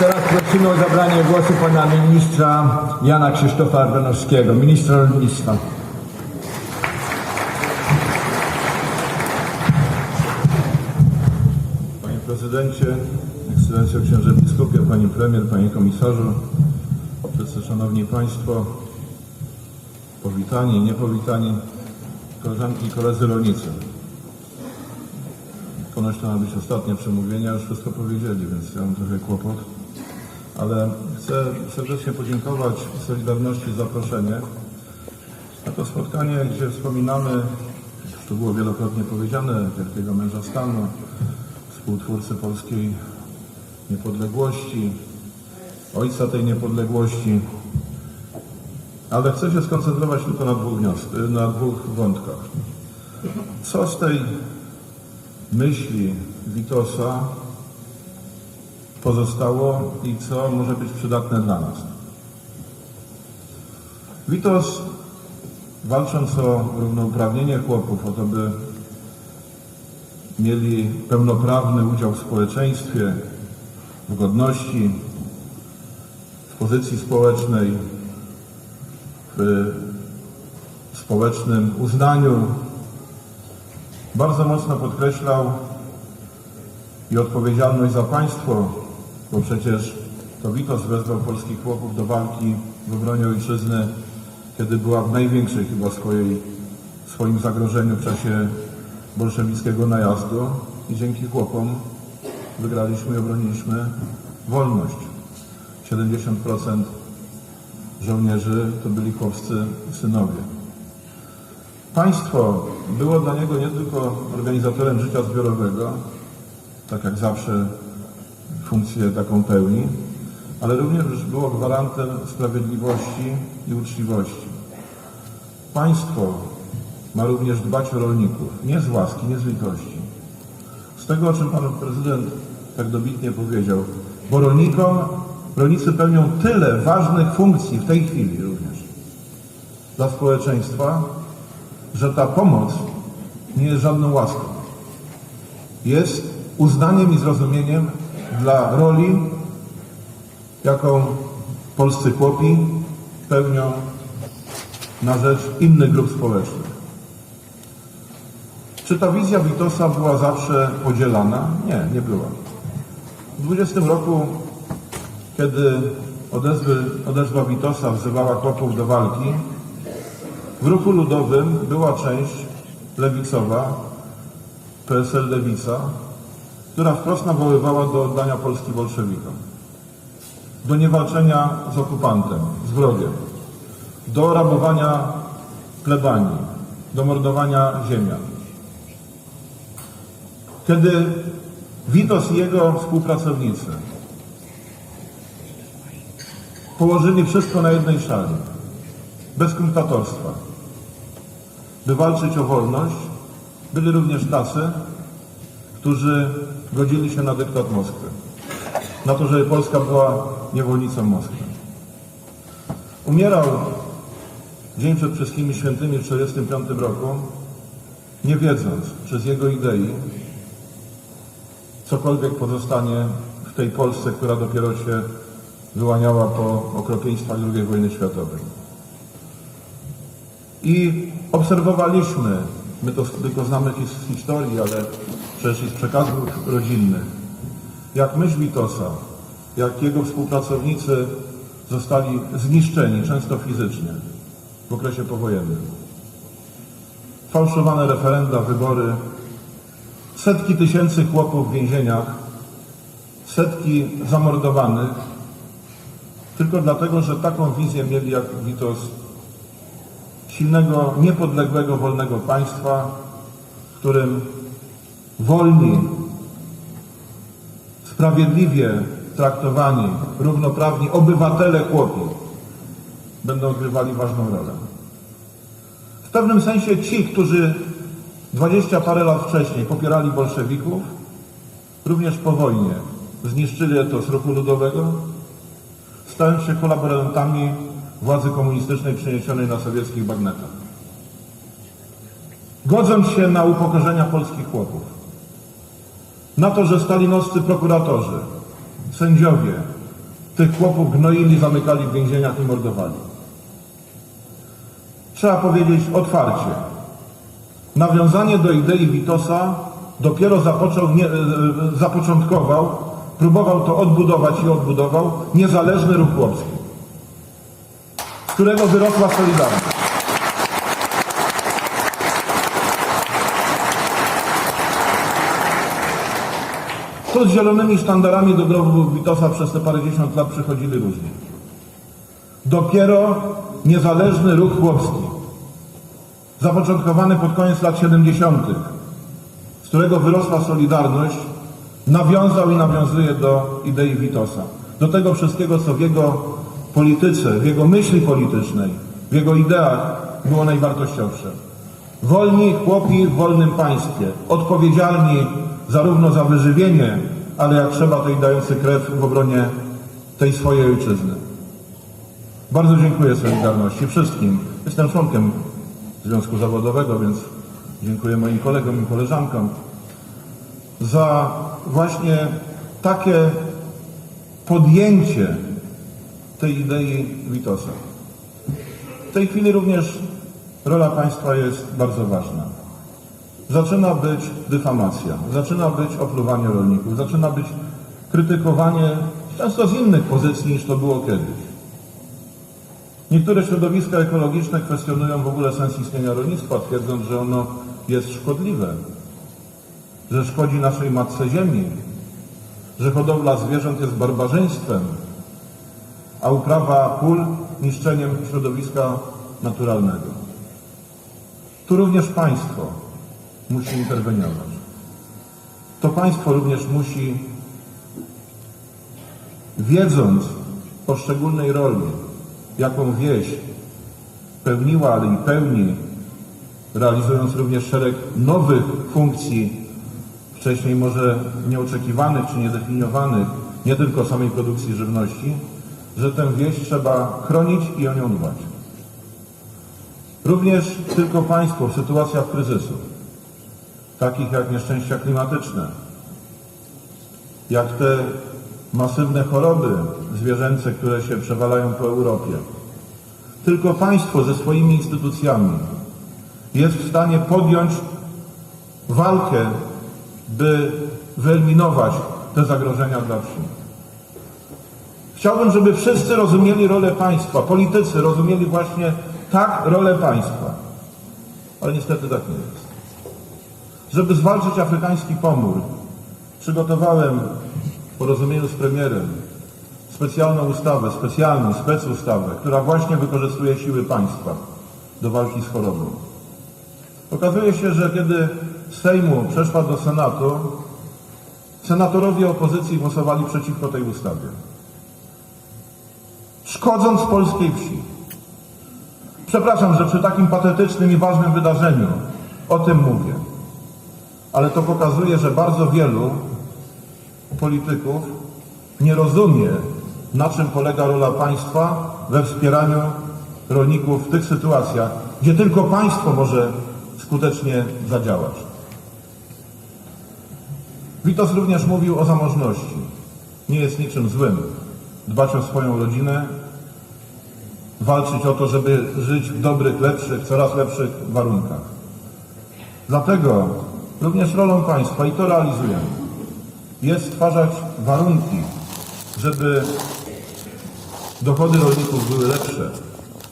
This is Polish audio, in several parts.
Teraz prosimy o zabranie głosu pana ministra Jana Krzysztofa Ardanowskiego, ministra rolnictwa. Panie prezydencie, ekscelencjo księże biskupie, panie premier, panie komisarzu, wszyscy szanowni państwo, powitani, niepowitani, koleżanki i koledzy rolnicy. Ponoć to ma być ostatnie przemówienie, już wszystko powiedzieli, więc ja mam trochę kłopot. Ale chcę serdecznie podziękować Solidarności za zaproszenie na to spotkanie, gdzie wspominamy, już to było wielokrotnie powiedziane, wielkiego męża stanu, współtwórcy polskiej niepodległości, ojca tej niepodległości. Ale chcę się skoncentrować tylko na dwóch, wnios- na dwóch wątkach. Co z tej myśli Witosa pozostało i co może być przydatne dla nas. Witos, walcząc o równouprawnienie chłopów, o to, by mieli pełnoprawny udział w społeczeństwie, w godności, w pozycji społecznej, w społecznym uznaniu, bardzo mocno podkreślał i odpowiedzialność za państwo, bo przecież to Witos wezwał polskich chłopów do walki w obronie ojczyzny, kiedy była w największej chyba swojej, swoim zagrożeniu w czasie bolszewickiego najazdu i dzięki chłopom wygraliśmy i obroniliśmy wolność. 70% żołnierzy to byli chłopscy synowie. Państwo było dla niego nie tylko organizatorem życia zbiorowego, tak jak zawsze funkcję taką pełni, ale również było gwarantem sprawiedliwości i uczciwości. Państwo ma również dbać o rolników, nie z łaski, nie z litości. Z tego, o czym pan prezydent tak dobitnie powiedział, bo rolnikom, rolnicy pełnią tyle ważnych funkcji w tej chwili również dla społeczeństwa, że ta pomoc nie jest żadną łaską. Jest uznaniem i zrozumieniem dla roli, jaką polscy chłopi pełnią na rzecz innych grup społecznych. Czy ta wizja Witosa była zawsze podzielana? Nie, nie była. W 20 roku, kiedy odezwy, odezwa Witosa wzywała chłopów do walki, w ruchu ludowym była część lewicowa, PSL Lewica, która wprost nawoływała do oddania Polski bolszewikom, do niewalczenia z okupantem, z wrogiem, do rabowania plebanii, do mordowania ziemian. Kiedy Witos i jego współpracownicy położyli wszystko na jednej szali, bez krutatorstwa, by walczyć o wolność, byli również tacy, którzy godzili się na dyktat Moskwy. Na to, żeby Polska była niewolnicą Moskwy. Umierał dzień przed wszystkimi świętymi w 1945 roku, nie wiedząc, czy z jego idei cokolwiek pozostanie w tej Polsce, która dopiero się wyłaniała po okropieństwach II wojny światowej. I obserwowaliśmy, my to tylko znamy z historii, ale przecież i z przekazów rodzinnych, jak myśl Witosa, jak jego współpracownicy zostali zniszczeni, często fizycznie, w okresie powojennym. Fałszowane referenda, wybory, setki tysięcy chłopów w więzieniach, setki zamordowanych, tylko dlatego, że taką wizję mieli jak Witos silnego, niepodległego, wolnego państwa, w którym wolni, sprawiedliwie traktowani, równoprawni obywatele chłopi będą odgrywali ważną rolę. W pewnym sensie ci, którzy dwadzieścia parę lat wcześniej popierali bolszewików, również po wojnie zniszczyli etos ruchu ludowego, stając się kolaborantami władzy komunistycznej przeniesionej na sowieckich bagnetach. Godząc się na upokorzenia polskich chłopów, na to, że stalinowscy prokuratorzy, sędziowie tych chłopów gnoili, zamykali w więzieniach i mordowali. Trzeba powiedzieć otwarcie. Nawiązanie do idei Witosa dopiero zapoczął, nie, e, e, zapoczątkował, próbował to odbudować i odbudował niezależny ruch chłopski, którego wyrosła Solidarność. To z zielonymi sztandarami do grobu Witosa przez te parędziesiąt lat przychodzili różni. Dopiero niezależny ruch chłopski, zapoczątkowany pod koniec lat 70., z którego wyrosła Solidarność, nawiązał i nawiązuje do idei Witosa. Do tego wszystkiego, co w jego polityce, w jego myśli politycznej, w jego ideach było najwartościowsze. Wolni chłopi w wolnym państwie, odpowiedzialni zarówno za wyżywienie, ale jak trzeba, to i dający krew w obronie tej swojej ojczyzny. Bardzo dziękuję Solidarności wszystkim. Jestem członkiem Związku Zawodowego, więc dziękuję moim kolegom i koleżankom za właśnie takie podjęcie tej idei Witosa. W tej chwili również rola państwa jest bardzo ważna. Zaczyna być dyfamacja, zaczyna być opluwanie rolników, zaczyna być krytykowanie często z innych pozycji niż to było kiedyś. Niektóre środowiska ekologiczne kwestionują w ogóle sens istnienia rolnictwa, twierdząc, że ono jest szkodliwe, że szkodzi naszej matce ziemi, że hodowla zwierząt jest barbarzyństwem, a uprawa pól niszczeniem środowiska naturalnego. Tu również państwo musi interweniować. To państwo również musi, wiedząc o szczególnej roli, jaką wieś pełniła, ale i pełni, realizując również szereg nowych funkcji, wcześniej może nieoczekiwanych czy niedefiniowanych, nie tylko samej produkcji żywności, że tę wieś trzeba chronić i o nią dbać. Również tylko państwo w sytuacjach kryzysu, takich jak nieszczęścia klimatyczne, jak te masywne choroby zwierzęce, które się przewalają po Europie. Tylko państwo ze swoimi instytucjami jest w stanie podjąć walkę, by wyeliminować te zagrożenia dla wsi. Chciałbym, żeby wszyscy rozumieli rolę państwa, politycy rozumieli właśnie tak rolę państwa. Ale niestety tak nie jest. Żeby zwalczyć afrykański pomór, przygotowałem w porozumieniu z premierem specjalną ustawę, specjalną specustawę, która właśnie wykorzystuje siły państwa do walki z chorobą. Okazuje się, że kiedy Sejmu przeszła do Senatu, senatorowie opozycji głosowali przeciwko tej ustawie. Szkodząc polskiej wsi. Przepraszam, że przy takim patetycznym i ważnym wydarzeniu o tym mówię. Ale to pokazuje, że bardzo wielu polityków nie rozumie, na czym polega rola państwa we wspieraniu rolników w tych sytuacjach, gdzie tylko państwo może skutecznie zadziałać. Witos również mówił o zamożności. Nie jest niczym złym dbać o swoją rodzinę, walczyć o to, żeby żyć w dobrych, lepszych, coraz lepszych warunkach. Dlatego również rolą państwa, i to realizujemy, jest stwarzać warunki, żeby dochody rolników były lepsze,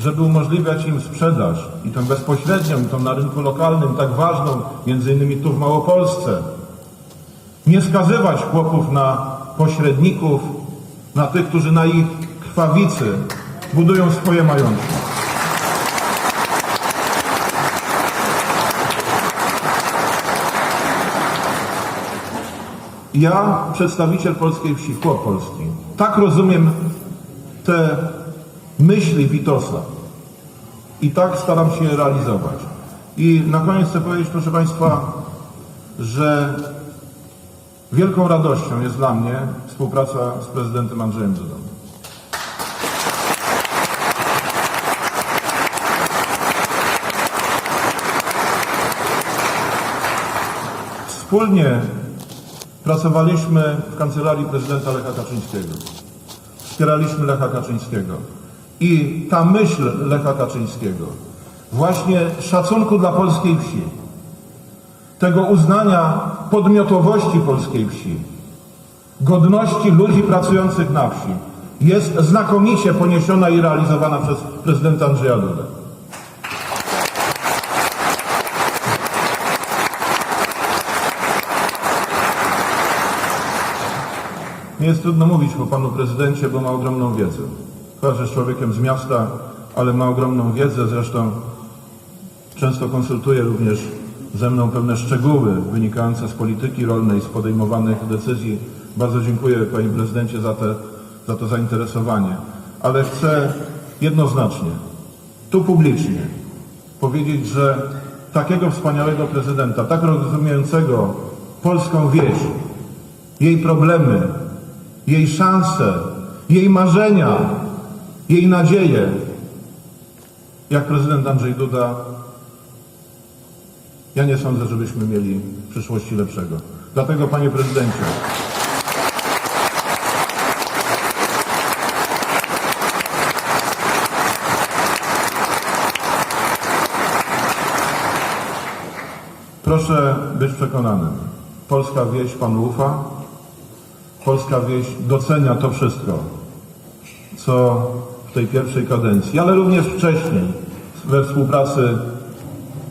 żeby umożliwiać im sprzedaż i tą bezpośrednią, i tą na rynku lokalnym, tak ważną, między innymi tu w Małopolsce. Nie skazywać chłopów na pośredników, na tych, którzy na ich krwawicy budują swoje majątki. Ja, przedstawiciel polskiej wsi, chłop polski, tak rozumiem te myśli Witosa i tak staram się je realizować. I na koniec chcę powiedzieć, proszę Państwa, że wielką radością jest dla mnie współpraca z prezydentem Andrzejem Dudą. Wspólnie pracowaliśmy w kancelarii prezydenta Lecha Kaczyńskiego. wspieraliśmy Lecha Kaczyńskiego. I ta myśl Lecha Kaczyńskiego, właśnie szacunku dla polskiej wsi, tego uznania podmiotowości polskiej wsi, godności ludzi pracujących na wsi, jest znakomicie poniesiona i realizowana przez prezydenta Andrzeja Dudę. Nie jest trudno mówić po panu prezydencie, bo ma ogromną wiedzę. Że jest człowiekiem z miasta, ale ma ogromną wiedzę. Zresztą często konsultuje również ze mną pewne szczegóły wynikające z polityki rolnej, z podejmowanych decyzji. Bardzo dziękuję panie prezydencie za, te, za to zainteresowanie. Ale chcę jednoznacznie, tu publicznie, powiedzieć, że takiego wspaniałego prezydenta, tak rozumiejącego polską wieś, jej problemy, jej szanse, jej marzenia, jej nadzieje, jak prezydent Andrzej Duda, ja nie sądzę, żebyśmy mieli w przyszłości lepszego. Dlatego, panie prezydencie, proszę być przekonanym. Polska wieś panu ufa, polska wieś docenia to wszystko, co w tej pierwszej kadencji, ale również wcześniej we współpracy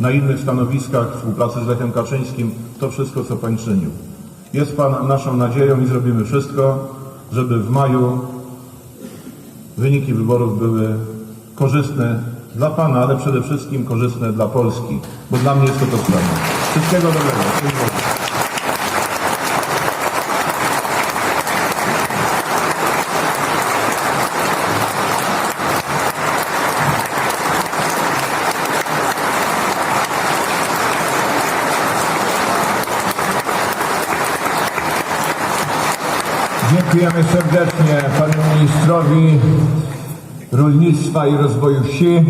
na innych stanowiskach, współpracy z Lechem Kaczyńskim, to wszystko, co Pan czynił. Jest Pan naszą nadzieją i zrobimy wszystko, żeby w maju wyniki wyborów były korzystne dla Pana, ale przede wszystkim korzystne dla Polski, bo dla mnie jest to to sprawa. Wszystkiego dobrego. Dziękujemy serdecznie panu ministrowi rolnictwa i rozwoju wsi.